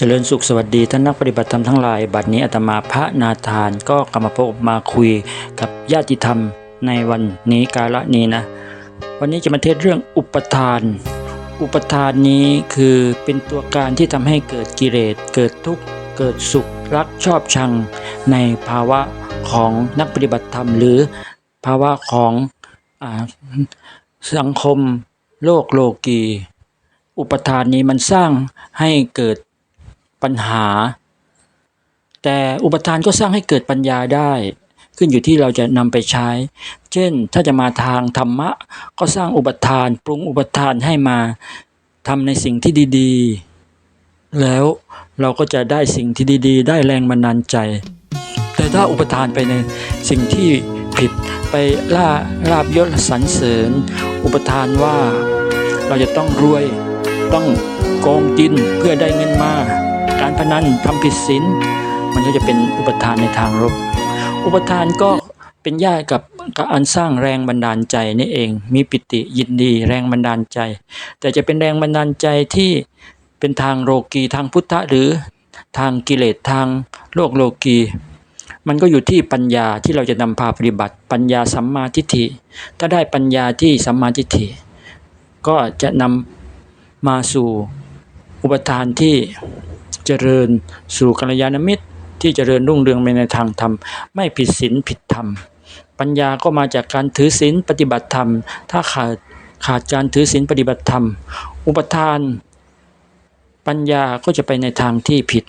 เจริญสุขสวัสดีท่านนักปฏิบัติธรรมทั้งหลาย บัดนี้อาตมาพระนาทานก็กลับมาพบมาคุยกับญาติธรรมในวันนี้กาละนี้นะ วันนี้จะมาเทศเรื่องอุปทาน อุปทานนี้คือเป็นตัวการที่ทำให้เกิดกิเลสเกิดทุกข์เกิดสุขรักชอบชัง ในภาวะของนักปฏิบัติธรรม หรือภาวะของอสังคมโลกโลกีอุปทานนี้มันสร้างให้เกิด ปัญหา แต่อุปทานก็สร้างให้เกิดปัญญาได้ ขึ้นอยู่ที่เราจะนำไปใช้ เช่นถ้าจะมาทางธรรมะ ก็สร้างอุปทานปรุงอุปทานให้มาทำในสิ่งที่ดีๆ แล้วเราก็จะได้สิ่งที่ดีๆ ได้แรงบันดาลใจ แต่ถ้าอุปทานไปในสิ่งที่ผิดไปล่าลาบยศสรรเสริญ อุปทานว่าเราจะต้องรวยต้องโกงกินเพื่อได้เงินมา การพนันทำผิดศีลมันก็จะเป็นอุปทานในทางลบอุปทานก็เป็นญาติกับการสร้างแรงบันดาลใจนี่เอง มีปิติยินดีแรงบันดาลใจ แต่จะเป็นแรงบันดาลใจที่เป็นทางโลกีทางพุทธะหรือทางกิเลสทางโลกโลกีมันก็อยู่ที่ปัญญาที่เราจะนำพาปฏิบัติ ปัญญาสัมมาทิฏฐิ ถ้าได้ปัญญาที่สัมมาทิฏฐิ ก็จะนำมาสู่อุปทานที่ เจริญสู่กัลยาณมิตร ที่เจริญรุ่งเรืองไปในทางธรรม ไม่ผิดศีลผิดธรรม ปัญญาก็มาจากการถือศีลปฏิบัติธรรม ถ้าขาดขาดการถือศีลปฏิบัติธรรม อุปทาน ปัญญาก็จะไปในทางที่ผิด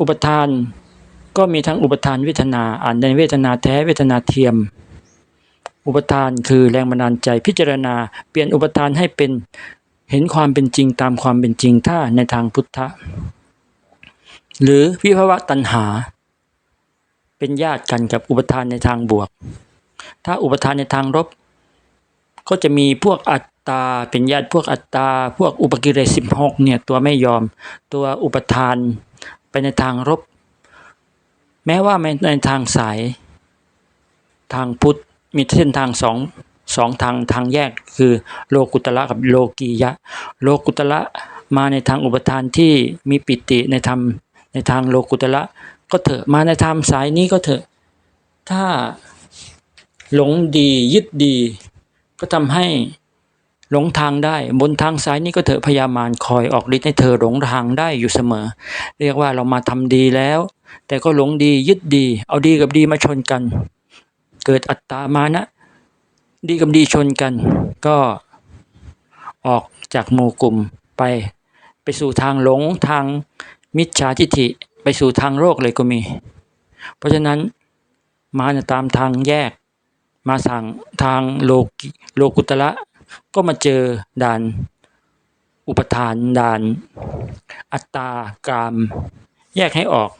อุปทานก็มีทั้งอุปทานเวทนาอ่านในเวทนาแท้เวทนาเทียม อุปทานคือแรงบันดาลใจพิจารณา เปลี่ยนอุปทานให้เป็น เห็นความเป็นจริงตามความเป็นจริงถ้าในทางพุทธะ หรือวิภวะตัณหา เป็นญาติกันกับอุปทานในทางบวก ถ้าอุปทานในทางลบก็จะมีพวกอัตตา เป็นญาติพวกอัตตา พวกอุปกิเลสสิบหกเนี่ยตัวไม่ยอม ตัวอุปทานไปในทางลบแม้ว่าในทางสาย ทางพุทธมีเส้นทางสอง สองทางทางแยกคือโลกุตละกับโลกียะ โลกุตละมาในทางอุปทานที่มีปิติในธรรมในทางโลกุตละก็เถอะมาในธรรมสายนี้ก็เถอะ ถ้าหลงดียึดดี ก็ทำให้หลงทางได้บนทางสายนี้ก็เถอะพยามารคอยออกฤทธิ์ให้เธอหลงทางได้อยู่เสมอ เรียกว่าเรามาทำดีแล้ว แต่ก็หลงดียึดดี เอาดีกับดีมาชนกัน เกิดอัตตามานะ ดีกับดีชนกัน ก็ออกจากหมู่กลุ่มไป ไปสู่ทางหลงทางมิจฉาทิฐิไปสู่ทางโรคเลยก็มี เพราะฉะนั้นมาตามทางแยก มาทางทางโลกโลกุตละก็มาเจอด่านอุปทานด่าน อัตตากาม แยกให้ออก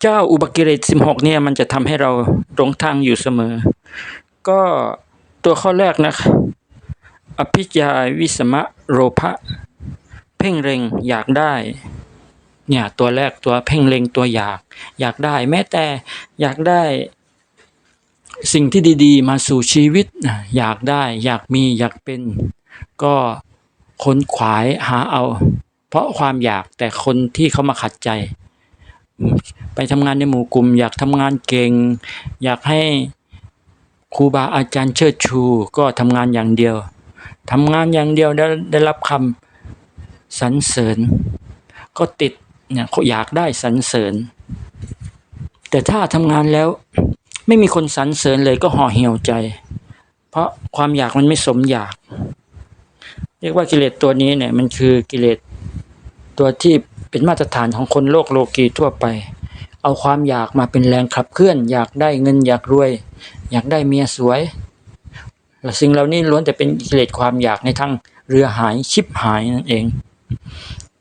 เจ้าอุปกิเลสสิบหกเนี่ยมันจะทำให้เราหลงทางอยู่เสมอ ก็ตัวข้อแรกนะครับอภิจาวิสมะโรภะเพ่งเร็งอยากได้เนี่ยตัวแรกตัวเพ่งเล็งตัวอยาก อยากได้แม้แต่อยากได้สิ่งที่ดี ๆ มาสู่ชีวิต อยากได้อยากมีอยากเป็น ก็ค้นขวายหาเอา เพราะความอยากแต่คนที่เขามาขัดใจ ไปทำงานในหมู่กลุ่ม อยากทำงานเก่ง อยากให้ ครูบาอาจารย์เชิดชูก็ทำงานอย่างเดียวทำงานอย่างเดียวได้ได้รับคำสรรเสริญ ก็ติดเนี่ยอยากได้สรรเสริญ แต่ถ้าทำงานแล้วไม่มีคนสรรเสริญเลยก็ห่อเหี่ยวใจ เพราะความอยากมันไม่สมอยาก เรียกว่ากิเลสตัวนี้เนี่ยมันคือกิเลสตัวที่เป็นมาตรฐานของคนโลกโลกีทั่วไป เอาความอยากมาเป็นแรงขับเคลื่อน อยากได้เงินอยากรวย อยากได้เมียสวยและสิ่งเหล่านี้ล้วนแต่เป็นกิเลสความอยากในทางเรือหายชิบหายนั่นเอง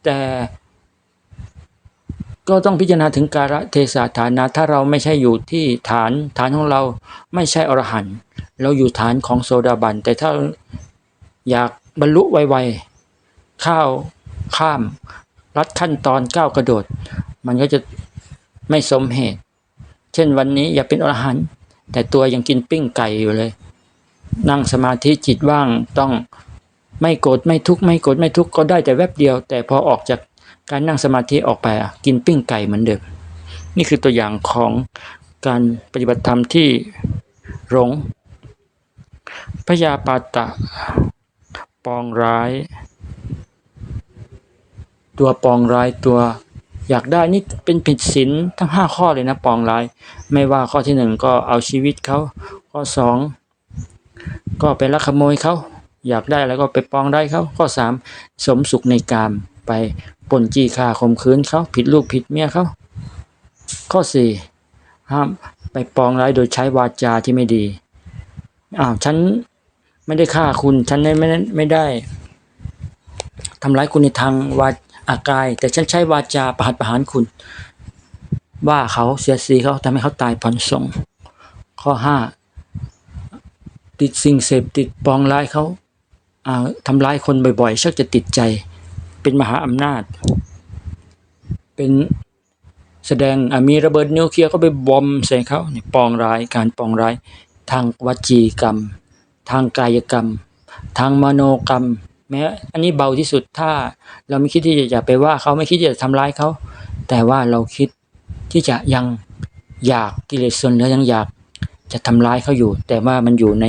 แต่ก็ต้องพิจารณาถึงการเทศะฐานะถ้าเราไม่ใช่อยู่ที่ฐานฐานของเราไม่ใช่อรหันต์เราอยู่ฐานของโซดาบัน แต่ถ้าอยากบรรลุไวๆข้าวข้ามรัดขั้นตอนก้าวกระโดด มันก็จะ ไม่สมเหตุ เช่นวันนี้อยากเป็นอรหันต์แต่ตัวยังกินปิ้งไก่อยู่เลย นั่งสมาธิจิตว่างต้องไม่โกรธไม่ทุกข์ไม่โกรธไม่ทุกข์ก็ได้แต่แวบเดียว แต่พอออกจากการนั่งสมาธิออกไปกินปิ้งไก่เหมือนเดิมนี่คือตัวอย่างของการปฏิบัติธรรมที่หลงพยาปาตะ ปองร้าย ตัวปองร้ายตัว อยากได้นี่เป็นผิดศีลทั้งห้าข้อเลยนะปองร้าย ไม่ว่าข้อที่หนึ่งก็เอาชีวิตเขาข้อสองก็ไปลักขโมยเขาอยากได้แล้วก็ไปปองได้เขาข้อสามสมสุขในกามไปปนจี้ฆ่าข่มขืนเขาผิดลูกผิดเมียเขาข้อสี่ห้ามไปปองร้ายโดยใช้วาจาที่ไม่ดีอ้าวฉันไม่ได้ฆ่าคุณฉันไม่ไม่ได้ไม่ได้ทำร้ายคุณในทางวาากาย แต่ฉันใช้วาจาประหัตประหารคุณ ว่าเขาเสียสีเขาทำให้เขาตายผ่อนส่งข้อห้าติดสิ่งเสพติดปองร้ายเขาทำร้ายคนบ่อยๆชักจะติดใจ เป็นมหาอำนาจ เป็นแสดงมีระเบิดนิวเคลียร์เขาไปบอมใส่เขาปองร้ายการปองร้าย ทางวจีกรรม ทางกายกรรม ทางมโนกรรม แม้อันนี้เบาที่สุดถ้าเราไม่คิดที่จะไปว่าเขาไม่คิดที่จะทำร้ายเขา แต่ว่าเราคิดที่จะยังอยากกิเลสส่วนเหลือยังอยากจะทำร้ายเขาอยู่ แต่ว่ามันอยู่ใน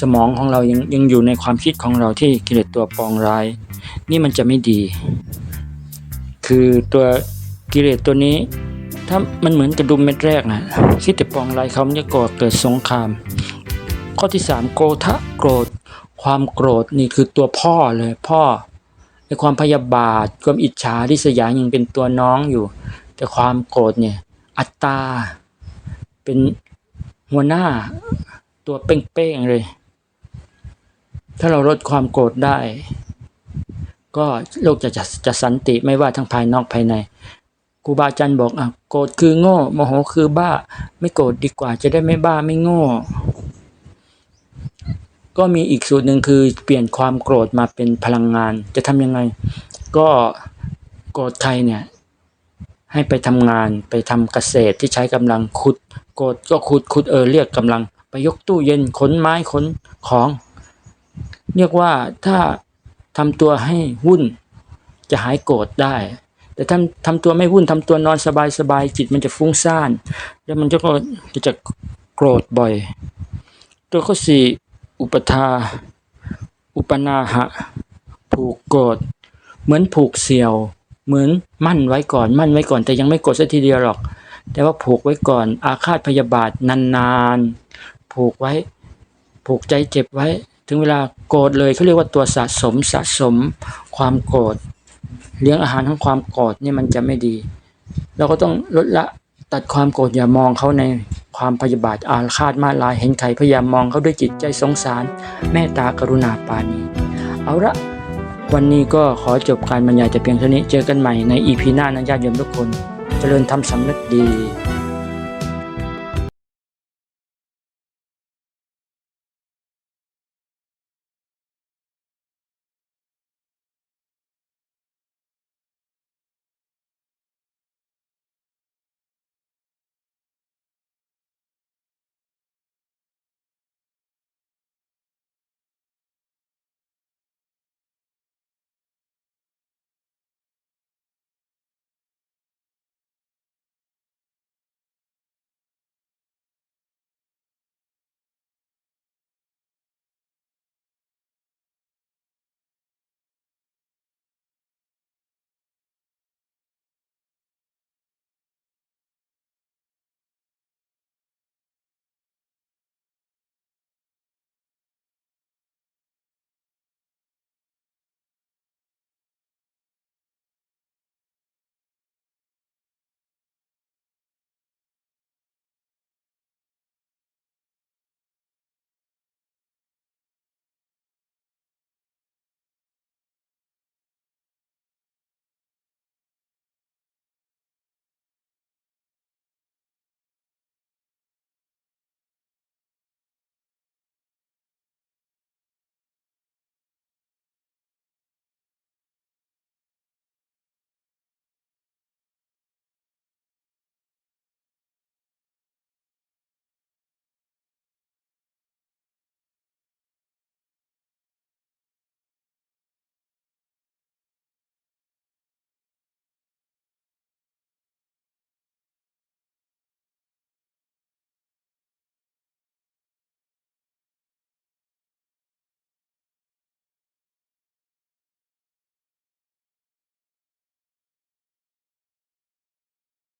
สมองของเรายังยังอยู่ในความคิดของเราที่กิเลสตัวปองร้าย นี่มันจะไม่ดี คือตัวกิเลสตัวนี้ ถ้ามันเหมือนกระดุมเม็ดแรกนะคิดแต่ปองร้ายเขามันจะก่อเกิดสงคราม ข้อที่สามโกทะโกรธ ความโกรธนี่คือตัวพ่อเลยพ่อในความพยาบาทความอิจฉาริษยายังเป็นตัวน้องอยู่ แต่ความโกรธเนี่ยอัตตา เป็นหัวหน้าตัวเป้งๆเลย ถ้าเราลดความโกรธได้ ก็โลกจะจะจะสันติไม่ว่าทั้งภายนอกภายในครูบาอาจารย์บอกอะโกรธคือโง่โมโหคือบ้า ไม่โกรธดีกว่าจะได้ไม่บ้าไม่โง่ ก็มีอีกสูตรหนึ่งคือเปลี่ยนความโกรธมาเป็นพลังงาน จะทำยังไง ก็โกรธใครเนี่ยให้ไปทำงานไปทำเกษตรที่ใช้กำลังขุด โกรธก็ขุดขุดเออเรียกกำลัง ไปยกตู้เย็นขนไม้ขนของ เรียกว่าถ้าทำตัวให้วุ่นจะหายโกรธได้ แต่ทำทำตัวไม่วุ่นทำตัวนอนสบายสบายจิตมันจะฟุ้งซ่าน แล้วมันจะก็จะโกรธบ่อย ตัวข้อสี่ อุปทา อุปนาหะ ผูกโกรธเหมือนผูกเสี่ยว เหมือนมั่นไว้ก่อนมั่นไว้ก่อนแต่ยังไม่โกรธสักทีเดียวหรอก แต่ว่าผูกไว้ก่อนอาฆาตพยาบาทนานๆ ผูกไว้ ผูกใจเจ็บไว้ ถึงเวลาโกรธเลยเขาเรียกว่าตัวสะสมสะสมความโกรธเลี้ยงอาหารของความโกรธนี่มันจะไม่ดี เราก็ต้องลดละตัดความโกรธอย่ามองเขาใน ความพยาบาทอาฆาตมาลายเห็นใครพยายามมองเขาด้วยจิตใจสงสารเมตตากรุณาปานี เอาละวันนี้ก็ขอจบการบรรยายแต่เพียงเท่านี้เจอกันใหม่ในอีพีหน้านะญาติโยมทุกคนเจริญธรรมสำเร็จดี